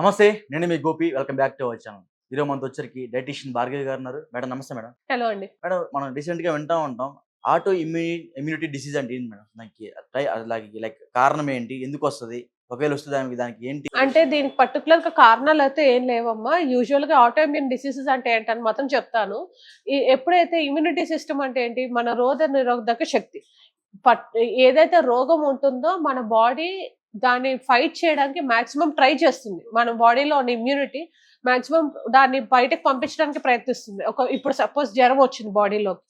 నమస్తే నేను మీ Gopi. Welcome back to our channel. ఈరోజు మనతో వచ్చరికి డైటీషియన్ భార్గవి గారు ఉన్నారు. మేడం నమస్తే మేడం. హలో అండి. మేడం మనం రీసెంట్గా వింటా ఉంటాం. ఆటో ఇమ్యూని ఇమ్యూనిటీ డిసీజ్ అంటే ఏంటి మేడం? దానికి లైక్ లైక్ కారణం ఏంటి? ఎందుకు వస్తుంది? ఒకవేళ వస్తుంది దానికి దానికి ఏంటి? అంటే దీనికి పర్టికులర్గా కారణాలు అయితే ఏం లేవమ్మా. యూజువల్గా ఆటోఇమ్యూన్ డిసీజెస్ అంటే ఏంటని మాత్రం చెప్తాను. ఈ- ఎప్పుడైతే ఇమ్యూనిటీ సిస్టమ్ అంటే ఏంటి? మన రోగ నిరోధక శక్తి. పట్ ఏదైతే రోగం ఉంటుందో మన బాడీ దాన్ని ఫైట్ చేయడానికి మాక్సిమం ట్రై చేస్తుంది. మన బాడీలో ఉన్న ఇమ్యూనిటీ మాక్సిమం దాన్ని బయటకు పంపించడానికి ప్రయత్నిస్తుంది. ఒక ఇప్పుడు సపోజ్ జ్వరం వచ్చింది బాడీలోకి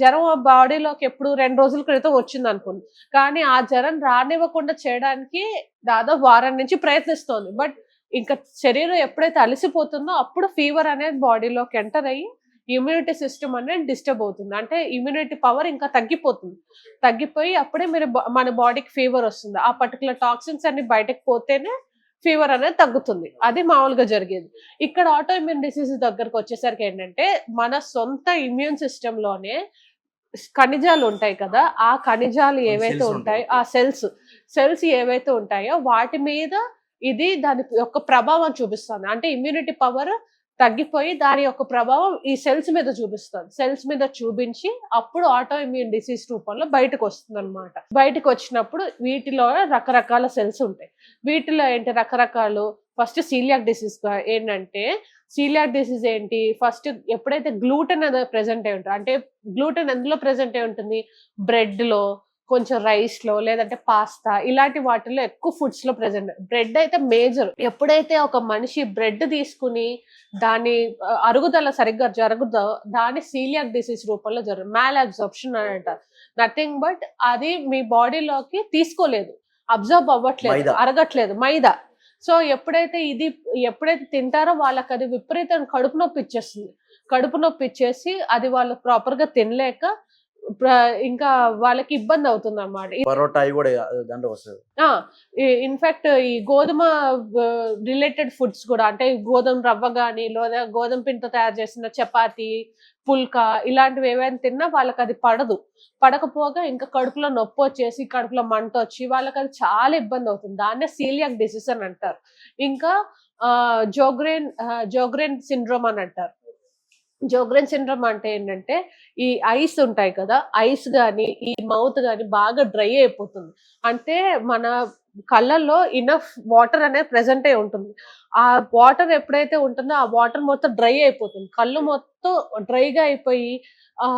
జ్వరం బాడీలోకి ఎప్పుడు రెండు రోజుల క్రితం వచ్చింది అనుకుంది కానీ ఆ జ్వరం రానివ్వకుండా చేయడానికి దాదాపు వారం నుంచి ప్రయత్నిస్తోంది. బట్ ఇంకా శరీరం ఎప్పుడైతే అలసిపోతుందో అప్పుడు ఫీవర్ అనేది బాడీలోకి ఎంటర్ అయ్యి ఇమ్యూనిటీ సిస్టమ్ అనేది డిస్టర్బ్ అవుతుంది. అంటే ఇమ్యూనిటీ పవర్ ఇంకా తగ్గిపోతుంది. తగ్గిపోయి అప్పుడే మీరు మన బాడీకి ఫీవర్ వస్తుంది. ఆ పర్టికులర్ టాక్సిన్స్ అన్ని బయటకు పోతేనే ఫీవర్ అనేది తగ్గుతుంది. అది మామూలుగా జరిగేది. ఇక్కడ ఆటో ఇమ్యూన్ డిసీజ్ దగ్గరకు వచ్చేసరికి ఏంటంటే మన సొంత ఇమ్యూన్ సిస్టమ్లోనే ఖనిజాలు ఉంటాయి కదా ఆ ఖనిజాలు ఏవైతే ఉంటాయి. ఆ సెల్స్ సెల్స్ ఏవైతే ఉంటాయో వాటి మీద ఇది దాని యొక్క ప్రభావం చూపిస్తుంది. అంటే ఇమ్యూనిటీ పవర్ తగ్గిపోయి దాని యొక్క ప్రభావం ఈ సెల్స్ మీద చూపిస్తుంది. సెల్స్ మీద చూపించి అప్పుడు ఆటో ఇమ్యూన్ డిసీజ్ రూపంలో బయటకు వస్తుంది అనమాట బయటకు వచ్చినప్పుడు వీటిలో రకరకాల సెల్స్ ఉంటాయి. వీటిలో ఏంటి? రకరకాలు. ఫస్ట్ సీలియాక్ డిసీజ్ ఏంటంటే సీలియాక్ డిసీజ్ ఏంటి? ఫస్ట్ ఎప్పుడైతే గ్లూటెన్ అనేది ప్రెసెంట్ అయి ఉంటుంది అంటే గ్లూటెన్ ఎందులో ప్రెసెంట్ అయి ఉంటుంది? బ్రెడ్లో కొంచెం రైస్లో లేదంటే పాస్తా ఇలాంటి వాటిలో ఎక్కువ ఫుడ్స్లో ప్రెసెంట్ బ్రెడ్ అయితే మేజర్. ఎప్పుడైతే ఒక మనిషి బ్రెడ్ తీసుకుని దాని అరుగుదల సరిగ్గా జరుగుదో దాని సీలియాక్ డిసీజ్ రూపంలో జరుగుతుంది మ్యాల్ అబ్జార్ప్షన్ అని అంటారు. నథింగ్ బట్ అది మీ బాడీలోకి తీసుకోలేదు. అబ్జర్వ్ అవ్వట్లేదు. అరగట్లేదు. మైదా. సో ఎప్పుడైతే ఇది ఎప్పుడైతే తింటారో వాళ్ళకి అది విపరీతం కడుపు నొప్పి ఇచ్చేస్తుంది. కడుపు నొప్పి ఇచ్చేసి అది వాళ్ళు ప్రాపర్గా తినలేక ఇంకా వాళ్ళకి ఇబ్బంది అవుతుంది అన్నమాట పరోటా అవి కూడా దాంట్లో వస్తుంది. ఇన్ఫాక్ట్ ఈ గోధుమ రిలేటెడ్ ఫుడ్స్ కూడా అంటే గోధుమ రవ్వ కానీ లేదా గోధుమ పిండితో తయారు చేసిన చపాతి పుల్కా ఇలాంటివి ఏవైనా తిన్నా వాళ్ళకి అది పడదు. పడకపోగా ఇంకా కడుపులో నొప్పి వచ్చేసి కడుపులో మంట వచ్చి వాళ్ళకి అది చాలా ఇబ్బంది అవుతుంది. దాన్నే సీలియాక్ డిసీజ్ అని అంటారు. ఇంకా జోగ్రెన్ జోగ్రెన్ సిండ్రోమ్ అని అంటారు. జోగ్రన్ సిండ్రమ్ అంటే ఏంటంటే ఈ ఐస్ ఉంటాయి కదా ఐస్ కానీ ఈ మౌత్ కానీ బాగా డ్రై అయిపోతుంది. అంటే మన కళ్ళల్లో ఇనఫ్ వాటర్ అనేది ప్రెసెంట్ అయి ఉంటుంది. ఆ వాటర్ ఎప్పుడైతే ఉంటుందో ఆ వాటర్ మొత్తం డ్రై అయిపోతుంది. కళ్ళు మొత్తం డ్రైగా అయిపోయి ఆ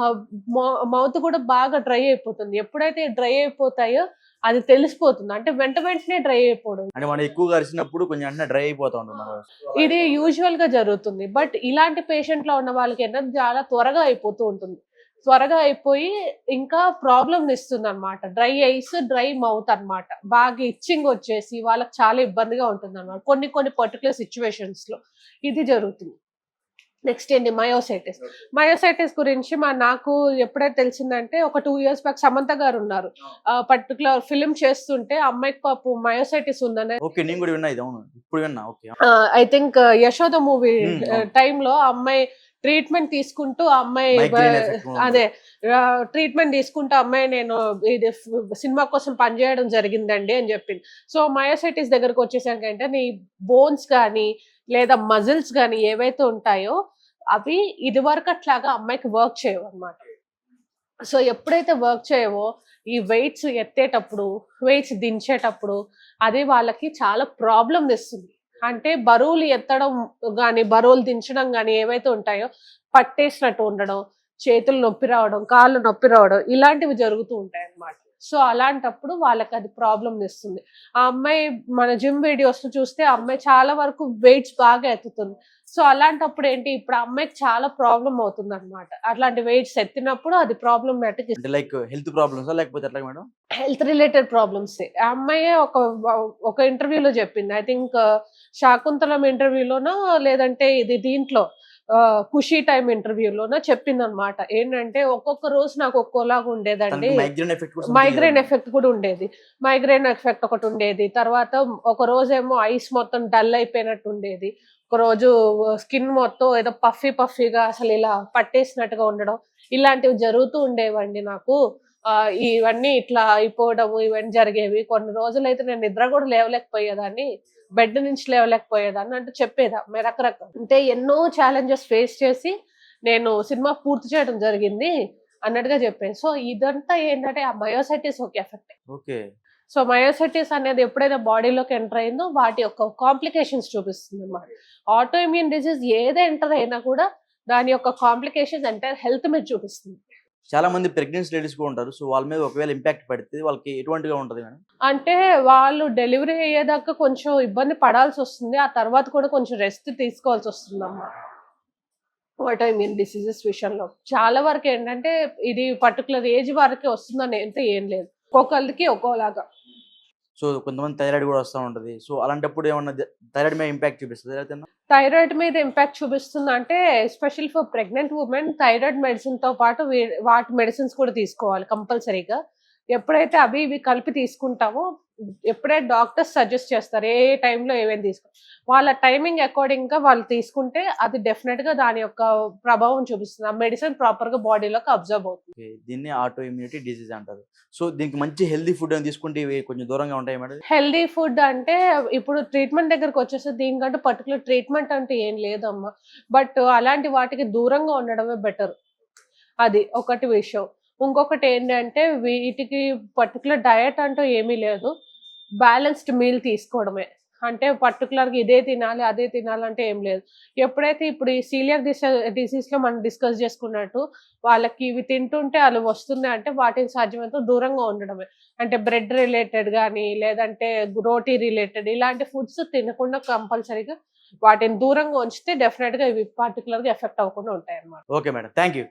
మౌత్ కూడా బాగా డ్రై అయిపోతుంది. ఎప్పుడైతే డ్రై అయిపోతాయో అది తెలిసిపోతుంది. అంటే వెంట వెంటనే డ్రై అయిపోవడం. అంటే మనం ఎక్కువగా అరిచినప్పుడు కొంచెం అంటే డ్రై అయిపోతా ఉంటుంది ఇది యూజువల్గా జరుగుతుంది. బట్ ఇలాంటి పేషెంట్లో ఉన్న వాళ్ళకి ఏంటంటే చాలా త్వరగా అయిపోతూ ఉంటుంది. త్వరగా అయిపోయి ఇంకా ప్రాబ్లమ్ ఇస్తుంది అనమాట డ్రై ఐస్ డ్రై మౌత్ అన్నమాట. బాగా ఇచ్చింగ్ వచ్చేసి వాళ్ళకి చాలా ఇబ్బందిగా ఉంటుంది అనమాట కొన్ని కొన్ని పర్టికులర్ సిచ్యువేషన్స్లో ఇది జరుగుతుంది. నెక్స్ట్ ఏంటి? మయోసైటిస్ మయోసైటిస్ గురించి మా నాకు ఎప్పుడైతే తెలిసిందంటే ఒక టూ ఇయర్స్ బ్యాక్ సమంత గారు ఉన్నారు. పర్టికులర్ ఫిలిం చేస్తుంటే అమ్మాయికి పాపు మయోసైటిస్ ఉందనే ఓకే నేను కూడా విన్నా ఇది అవును. ఇప్పుడు విన్నా okay I think Yashoda movie Hmm, అవును. టైంలో అమ్మాయి ట్రీట్మెంట్ తీసుకుంటూ అమ్మాయి. అదే ట్రీట్మెంట్ తీసుకుంటూ అమ్మాయి నేను ఇది సినిమా కోసం పనిచేయడం జరిగిందండి అని చెప్పింది. సో మయోసైటిస్ దగ్గరకు వచ్చేసరికి అంటే నీ బోన్స్ కానీ లేదా మజిల్స్ కానీ ఏవైతే ఉంటాయో అవి ఇది వరకు అట్లాగా అమ్మాయికి వర్క్ చేయవు అనమాట సో ఎప్పుడైతే వర్క్ చేయవో ఈ వెయిట్స్ ఎత్తేటప్పుడు వెయిట్స్ దించేటప్పుడు అది వాళ్ళకి చాలా ప్రాబ్లం ఇస్తుంది అంటే బరువులు ఎత్తడం కానీ బరువులు దించడం కానీ ఏవైతే ఉంటాయో పట్టేసినట్టు ఉండడం చేతులు నొప్పి రావడం కాళ్ళు నొప్పి రావడం ఇలాంటివి జరుగుతూ ఉంటాయి అన్నమాట సో అలాంటప్పుడు వాళ్ళకి అది ప్రాబ్లం ఇస్తుంది ఆ అమ్మాయి మన జిమ్ వీడియోస్ చూస్తే ఆ అమ్మాయి చాలా వరకు వెయిట్స్ బాగా ఎత్తుతుంది. సో అలాంటప్పుడు ఏంటి? ఇప్పుడు ఆ అమ్మాయికి చాలా ప్రాబ్లం అవుతుంది అనమాట అట్లాంటి వెయిట్స్ ఎత్తినప్పుడు అది అంటే లైక్ హెల్త్ ప్రాబ్లమ్స్? లేకపోతే ఎట్లా మేడం? హెల్త్ రిలేటెడ్ ప్రాబ్లమ్స్ ఆ అమ్మాయి ఒక ఒక ఇంటర్వ్యూలో చెప్పింది. ఐ థింక్ శాకుంతలం ఇంటర్వ్యూలోనో లేదంటే ఇది దీంట్లో ఖుషీ టైం ఇంటర్వ్యూలోనో చెప్పింది అనమాట ఏంటంటే ఒక్కొక్క రోజు నాకు ఒక్కోలాగా ఉండేదండి. మైగ్రేన్ ఎఫెక్ట్ కూడా ఉండేది. మైగ్రేన్ ఎఫెక్ట్ ఒకటి ఉండేది. తర్వాత ఒక రోజేమో ఐస్ మొత్తం డల్ అయిపోయినట్టు ఉండేది. ఒక రోజు స్కిన్ మొత్తం ఏదో పఫీ పఫీగా అసలు ఇలా పట్టేసినట్టుగా ఉండడం ఇలాంటివి జరుగుతూ ఉండేవండి నాకు. ఇవన్నీ ఇట్లా అయిపోవడము ఇవన్నీ జరిగేవి. కొన్ని రోజులు అయితే నేను నిద్ర కూడా లేవలేకపోయేదాన్ని బెడ్ నుంచి లేవలేకపోయేదాన్ని అంటే చెప్పేదా రకరకాల. అంటే ఎన్నో ఛాలెంజెస్ ఫేస్ చేసి నేను సినిమా పూర్తి చేయడం జరిగింది అన్నట్టుగా చెప్పాను సో ఇదంతా ఏంటంటే ఆ మయోసైటిస్ ఒక ఎఫెక్ట్ ఓకే. సో మయోసైటిస్ అనేది ఎప్పుడైతే బాడీలోకి ఎంటర్ అయిందో వాటి యొక్క కాంప్లికేషన్స్ చూపిస్తుంది అన్నమాట ఆటో ఇమ్యూన్ డిసీజ్ ఏది ఎంటర్ అయినా కూడా దాని యొక్క కాంప్లికేషన్స్ ఎంటైర్ హెల్త్ మీద చూపిస్తుంది. చాలా మంది ప్రెగ్నెన్సీ లేడీస్ కూడా ఉంటారు. సో వాళ్ళ మీద ఒకవేళ ఇంపాక్ట్ పడితే వాళ్ళకి ఎటువంటిగా ఉంటుంది మేడం? అంటే వాళ్ళు డెలివరీ అయ్యేదాకా కొంచెం ఇబ్బంది పడాల్సి వస్తుంది. ఆ తర్వాత కూడా కొంచెం రెస్ట్ తీసుకోవాల్సి వస్తుందమ్మా. వాట్ ఐ మీన్ డిసీజెస్ విషయంలో. చాలా వరకు ఏంటంటే ఇది పర్టికులర్ ఏజ్ వరకే వస్తుందని అయితే ఏం లేదు. ఒక్కొక్కరికి ఒక్కోలాగా. సో కొంతమంది థైరాయిడ్ కూడా వస్తూ ఉంటుంది. సో అలాంటప్పుడు ఏమన్నా థైరాయిడ్ మీద ఇంపాక్ట్ చూపిస్తుంది? థైరాయిడ్ మీద ఇంపాక్ట్ చూపిస్తుంది అంటే especial for pregnant women thyroid మెడిసిన్తో పాటు వాటి మెడిసిన్స్ కూడా తీసుకోవాలి కంపల్సరీగా. ఎప్పుడైతే అవి ఇవి కలిపి తీసుకుంటామో ఎప్పుడైతే డాక్టర్స్ సజెస్ట్ చేస్తారు ఏ టైంలో ఏమేమి తీసుకో వాళ్ళ టైమింగ్ అకార్డింగ్గా వాళ్ళు తీసుకుంటే అది డెఫినెట్గా దాని యొక్క ప్రభావం చూపిస్తుంది. ఆ మెడిసిన్ ప్రాపర్గా బాడీలోకి అబ్జర్వ్ అవుతుంది. దీన్ని ఆటో ఇమ్యూనిటీ డిసీజ్ అంటారు. సో దీనికి మంచి హెల్దీ ఫుడ్ అని తీసుకుంటే ఇవి కొంచెం దూరంగా ఉంటాయి మేడం? హెల్దీ ఫుడ్ అంటే ఇప్పుడు ట్రీట్మెంట్ దగ్గరకు వచ్చేసి దీనికంటే పర్టికులర్ ట్రీట్మెంట్ అంటే ఏం లేదమ్మా. బట్ అలాంటి వాటికి దూరంగా ఉండడమే బెటర్ అది ఒకటి విషయం. ఇంకొకటి ఏంటంటే వీటికి పర్టికులర్ డయట్ అంటూ ఏమీ లేదు. బ్యాలెన్స్డ్ మీల్ తీసుకోవడమే. అంటే పర్టికులర్గా ఇదే తినాలి అదే తినాలంటే ఏం లేదు. ఎప్పుడైతే ఇప్పుడు ఈ సీలియర్ డిస లో మనం డిస్కస్ చేసుకున్నట్టు వాళ్ళకి ఇవి తింటుంటే అవి వస్తున్నాయి అంటే వాటిని సాధ్యమైనంత దూరంగా ఉండడమే. అంటే బ్రెడ్ రిలేటెడ్ కానీ లేదంటే రోటీ రిలేటెడ్ ఇలాంటి ఫుడ్స్ తినకుండా కంపల్సరీగా వాటిని దూరంగా ఉంచితే డెఫినెట్గా ఇవి పర్టికులర్గా ఎఫెక్ట్ అవ్వకుండా ఉంటాయి అన్నమాట ఓకే మేడం థ్యాంక్ యూ